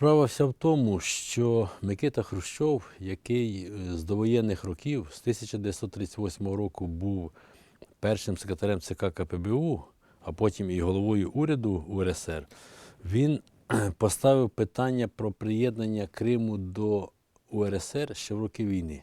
Справа вся в тому, що Микита Хрущов, який е, з довоєнних років, з 1938 року був першим секретарем ЦК КПБУ, а потім і головою уряду УРСР, він поставив питання про приєднання Криму до УРСР ще в роки війни.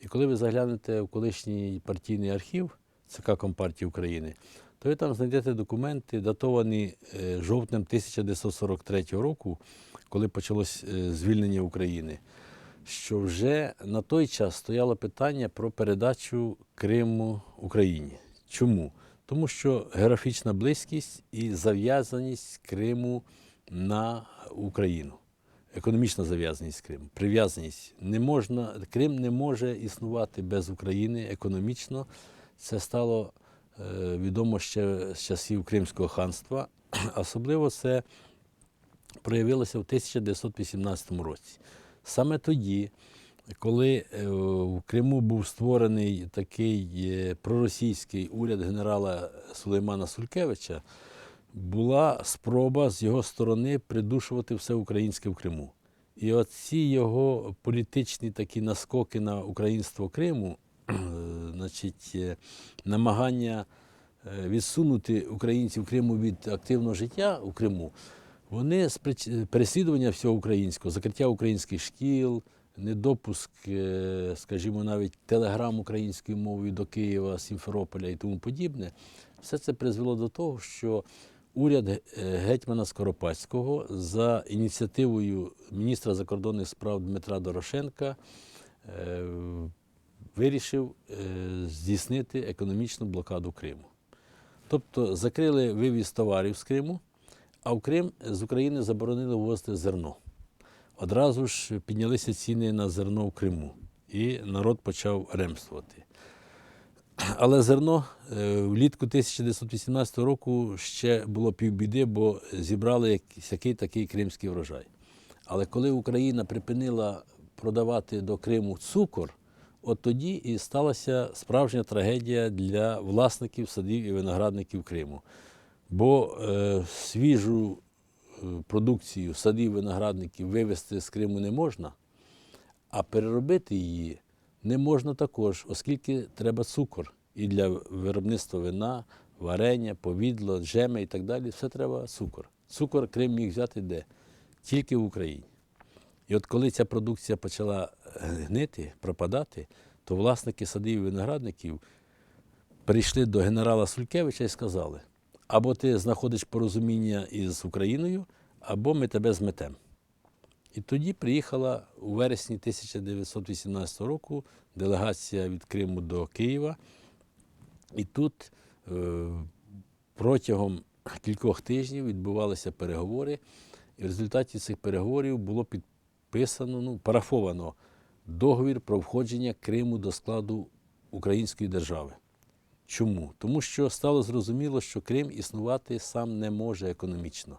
І коли ви заглянете в колишній партійний архів ЦК Компартії України, то ви там знайдете документи, датовані е, жовтнем 1943 року, коли почалось е, звільнення України, що вже на той час стояло питання про передачу Криму Україні. Чому? Тому що географічна близькість і зав'язаність Криму на Україну. Економічна зав'язаність Криму, прив'язаність не можна, Крим не може існувати без України економічно. Це стало е, відомо ще з часів Кримського ханства. Особливо це проявилося в 1918 році. Саме тоді, коли е, в Криму був створений такий е, проросійський уряд генерала Сулеймана Сулькевича, була спроба з його сторони придушувати все українське в Криму. І оці його політичні такі наскоки на українство Криму, значить, е, намагання е, відсунути українців Криму від активного життя у Криму, вони переслідування всього українського, закриття українських шкіл, недопуск, е, скажімо, навіть телеграм українською мовою до Києва, Сімферополя і тому подібне, все це призвело до того, що уряд гетьмана Скоропадського за ініціативою міністра закордонних справ Дмитра Дорошенка вирішив е, здійснити економічну блокаду Криму. Тобто закрили вивіз товарів з Криму, а в Крим з України заборонили ввозити зерно. Одразу ж піднялися ціни на зерно в Криму, і народ почав ремствувати. Але зерно е, влітку 1918 року ще було півбіди, бо зібрали який такий кримський врожай. Але коли Україна припинила продавати до Криму цукор, от тоді і сталася справжня трагедія для власників садів і виноградників Криму. Бо е, свіжу е, продукцію садів виноградників вивезти з Криму не можна, а переробити її не можна також, оскільки треба цукор. І для виробництва вина, варення, повідло, джеми і так далі, все треба цукор. Цукор Крим міг взяти де? Тільки в Україні. І от коли ця продукція почала е, гнити, пропадати, то власники садів і виноградників прийшли до генерала Сулькевича і сказали: або ти знаходиш порозуміння із Україною, або ми тебе зметемо. І тоді приїхала у вересні 1918 року делегація від Криму до Києва. І тут е, протягом кількох тижнів відбувалися переговори. І в результаті цих переговорів було підписано, ну, парафовано договір про входження Криму до складу Української держави. Чому? Тому що стало зрозуміло, що Крим існувати сам не може економічно.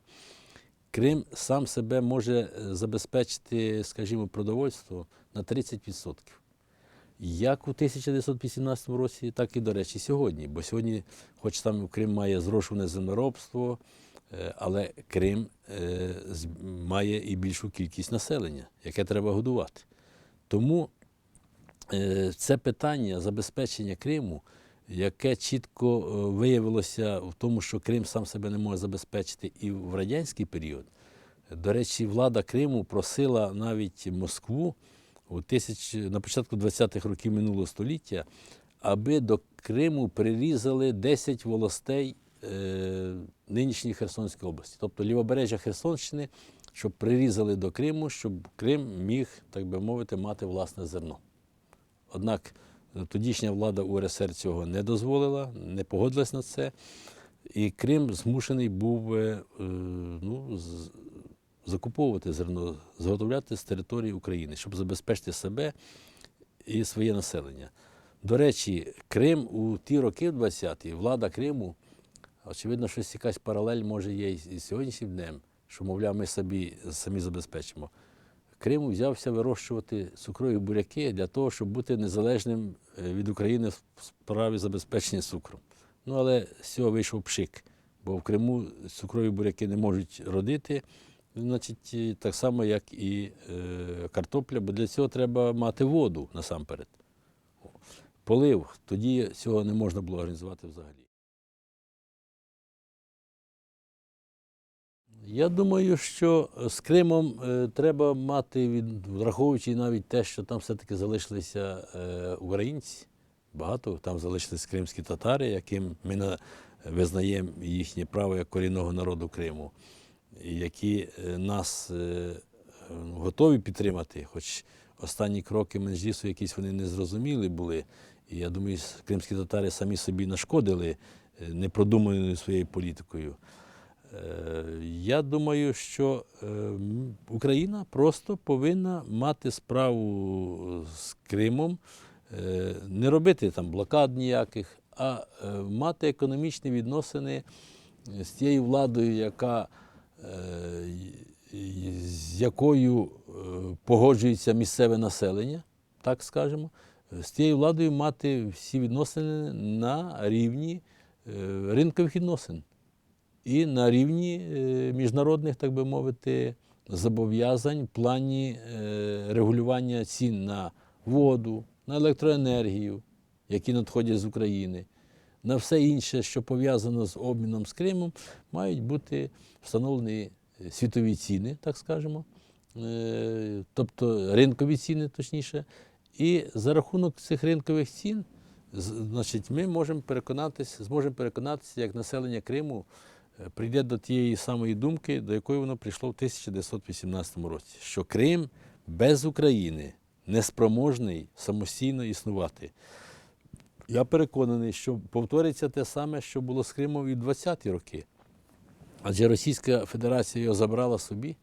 Крим сам себе може е, забезпечити, скажімо, продовольство на 30%. Як у 1918 році, так і, до речі, сьогодні. Бо сьогодні, хоч там Крим має зрошуване землеробство, але Крим е, має і більшу кількість населення, яке треба годувати. Тому е, це питання забезпечення Криму, яке чітко е, виявилося в тому, що Крим сам себе не може забезпечити і в радянський період. До речі, влада Криму просила навіть Москву у тисяч, на початку 20-х років минулого століття, аби до Криму прирізали 10 волостей е, нинішньої Херсонської області, тобто лівобережжя Херсонщини, щоб прирізали до Криму, щоб Крим міг, так би мовити, мати власне зерно. Однак е, тодішня влада УРСР цього не дозволила, не погодилась на це. І Крим змушений був е, ну, закуповувати зерно, зготовляти з території України, щоб забезпечити себе і своє населення. До речі, Крим у ті роки, в 20-ті, влада Криму, очевидно, щось якась паралель може є і сьогоднішнім днем, що, мовляв, ми собі самі забезпечимо. Крим взявся вирощувати цукрові буряки для того, щоб бути незалежним е, від України в справі забезпечення цукром. Ну, але з цього вийшов пшик, бо в Криму цукрові буряки не можуть родити, значить, так само, як і е, картопля, бо для цього треба мати воду насамперед. Полив, тоді цього не можна було організувати взагалі. Я думаю, що з Кримом е, треба мати, від- враховуючи навіть те, що там все-таки залишилися е, українці, багато там залишились кримські татари, яким ми визнаємо їхнє право як корінного народу Криму, які е, нас е, готові підтримати, хоч останні кроки Менжлісу якісь вони незрозумілі були. І я думаю, кримські татари самі собі нашкодили е, непродуманою своєю політикою. Я думаю, що е, Україна просто повинна мати справу з Кримом, е, не робити там блокад ніяких, а е, мати економічні відносини з тією владою, яка, з якою погоджується місцеве населення, так скажемо, з тією владою мати всі відносини на рівні ринкових відносин і на рівні е, міжнародних, так би мовити, зобов'язань в плані е, регулювання цін на воду, на електроенергію, які надходять з України, на все інше, що пов'язано з обміном з Кримом, мають бути встановлені е, світові ціни, так скажемо, тобто ринкові ціни, точніше. І за рахунок цих ринкових цін, значить, ми можемо переконатися, зможемо переконатися, як населення Криму прийде до тієї самої думки, до якої воно прийшло в 1918 році, що Крим без України неспроможний самостійно існувати. Я переконаний, що повториться те саме, що було з Кримом і в 20-ті роки. Адже Російська Федерація його забрала собі.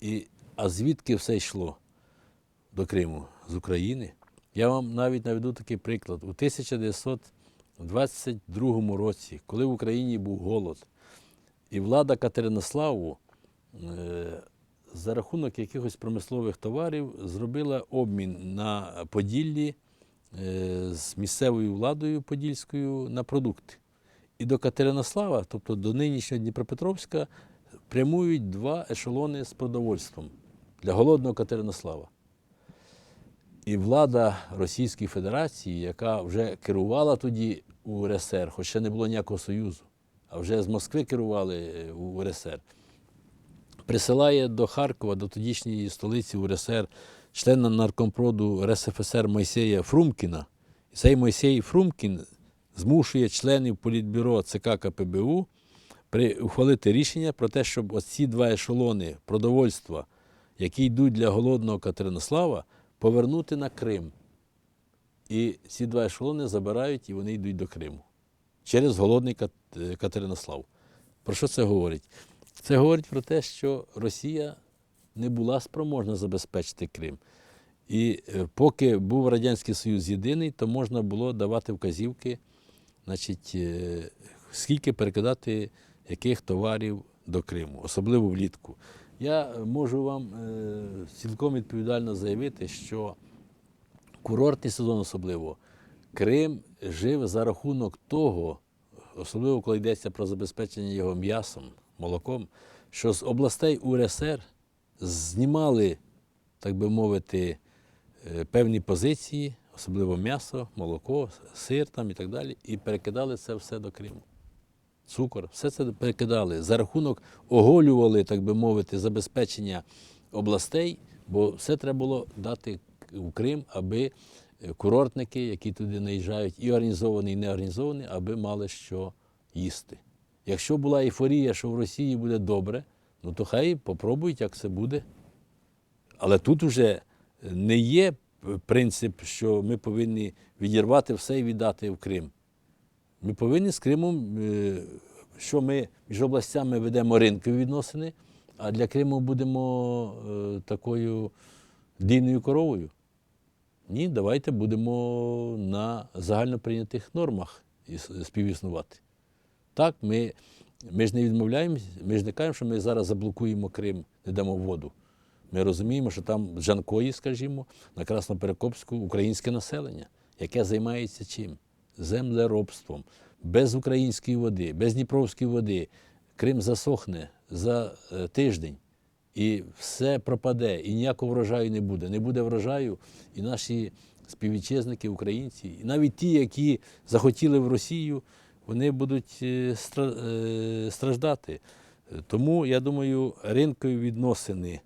І, а звідки все йшло до Криму? З України. Я вам навіть наведу такий приклад. У 1922 році, коли в Україні був голод, і влада Катеринославу е, за рахунок якихось промислових товарів зробила обмін на Поділлі е, з місцевою владою подільською на продукти. І до Катеринослава, тобто до нинішнього Дніпропетровська, прямують два ешелони з продовольством для голодного Катеринослава. І влада Російської Федерації, яка вже керувала тоді УРСР, хоч ще не було ніякого Союзу, а вже з Москви керували е, УРСР, присилає до Харкова, до тодішньої столиці УРСР, члена наркомпроду РСФСР Мойсея Фрумкіна. І цей Мойсей Фрумкін змушує членів політбюро ЦК КПБУ ухвалити рішення про те, щоб оці два ешелони продовольства, які йдуть для голодного Катеринослава, повернути на Крим. І ці два ешелони забирають і вони йдуть до Криму через голодний е, Катеринослав. Про що це говорить? Це говорить про те, що Росія не була спроможна забезпечити Крим. І е, поки був Радянський Союз єдиний, то можна було давати вказівки, значить, е, скільки перекидати яких товарів до Криму, особливо влітку. Я можу вам е, цілком відповідально заявити, що курортний сезон особливо, Крим жив за рахунок того, особливо коли йдеться про забезпечення його м'ясом, молоком, що з областей УРСР знімали, так би мовити, е, певні позиції, особливо м'ясо, молоко, сир там і так далі, і перекидали це все до Криму. Цукор, все це перекидали. За рахунок оголювали, так би мовити, забезпечення областей, бо все треба було дати в Крим, аби е, курортники, які туди наїжджають, і організовані, і не організовані, аби мали що їсти. Якщо була ейфорія, що в Росії буде добре, ну то хай попробують, як це буде. Але тут вже не є принцип, що ми повинні відірвати все і віддати в Крим. Ми повинні з Кримом, е, що ми між областями ведемо ринкові відносини, а для Криму будемо е, такою дійною коровою. Ні, давайте будемо на загальноприйнятих нормах іс- співіснувати. Так, ми, ми ж не відмовляємося, ми ж не кажемо, що ми зараз заблокуємо Крим, не дамо воду. Ми розуміємо, що там в Джанкої, скажімо, на Красноперекопську українське населення, яке займається чим? Землеробством. Без української води, без Дніпровської води Крим засохне за е, тиждень, і все пропаде, і ніякого врожаю не буде. Не буде врожаю, і наші співвітчизники, українці, і навіть ті, які захотіли в Росію, вони будуть е, е, страждати. Тому, я думаю, ринкові відносини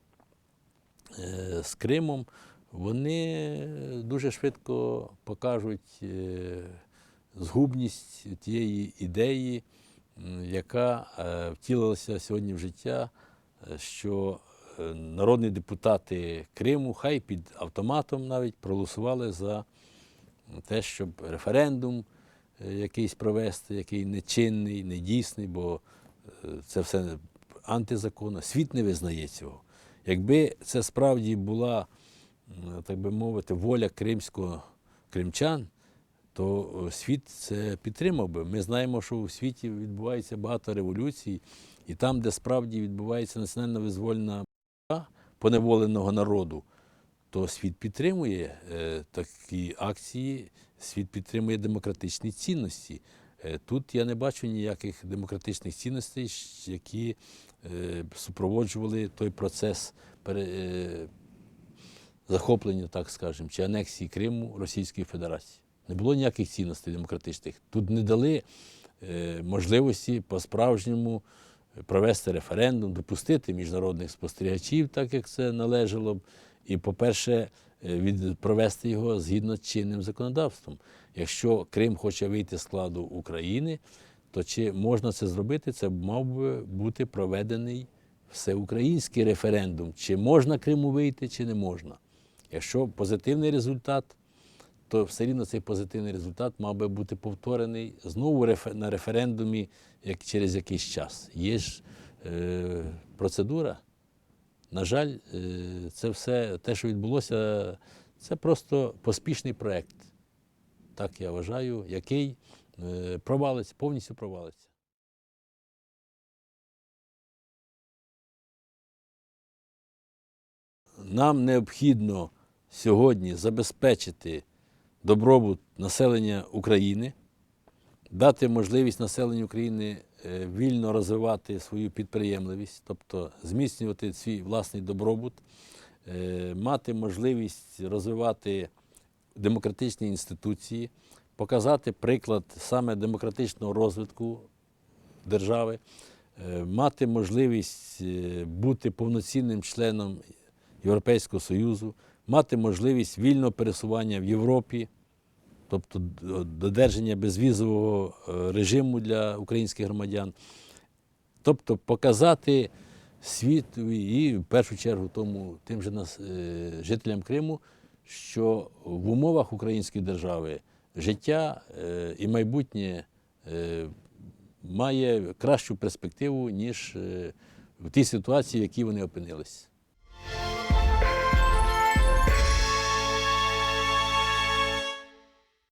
з Кримом, вони дуже швидко покажуть згубність тієї ідеї, яка е, втілилася сьогодні в життя, е, що е, народні депутати Криму, хай під автоматом навіть проголосували за те, щоб референдум якийсь провести, який нечинний, недійсний, бо це все антизаконно. Світ не визнає цього. Якби це справді була, так би мовити, воля кримського кримчан, то е, світ це підтримав би. Ми знаємо, що у світі відбувається багато революцій, і там, де справді відбувається національно визвольна поневоленого народу, то світ підтримує е, такі акції, світ підтримує демократичні цінності. Е, Тут я не бачу ніяких демократичних цінностей, які супроводжували той процес захоплення, так скажемо, чи анексії Криму Російської Федерації. Не було ніяких цінностей демократичних. Тут не дали е, можливості по-справжньому провести референдум, допустити міжнародних спостерігачів, так як це належало б. І, по-перше, е, провести його згідно з чинним законодавством. Якщо Крим хоче вийти з складу України, то чи можна це зробити, це мав би бути проведений всеукраїнський референдум, чи можна Криму вийти, чи не можна. Якщо позитивний результат, то все рівно цей позитивний результат мав би бути повторений знову на референдумі як через якийсь час. Є ж е, процедура. На жаль, е, це все те, що відбулося, це просто поспішний проєкт. Так я вважаю, який е, провалиться, повністю провалиться. Нам необхідно сьогодні забезпечити добробут населення України, дати можливість населенню України е, вільно розвивати свою підприємливість, тобто зміцнювати свій власний добробут, е, мати можливість розвивати демократичні інституції, показати приклад саме демократичного розвитку держави, е, мати можливість бути повноцінним членом Європейського Союзу, мати можливість вільного пересування в Європі, тобто додержання безвізового е, режиму для українських громадян, тобто показати світу і в першу чергу тому тим же нас, е, жителям Криму, що в умовах української держави життя е, і майбутнє має кращу перспективу, ніж в тій ситуації, в якій вони опинились.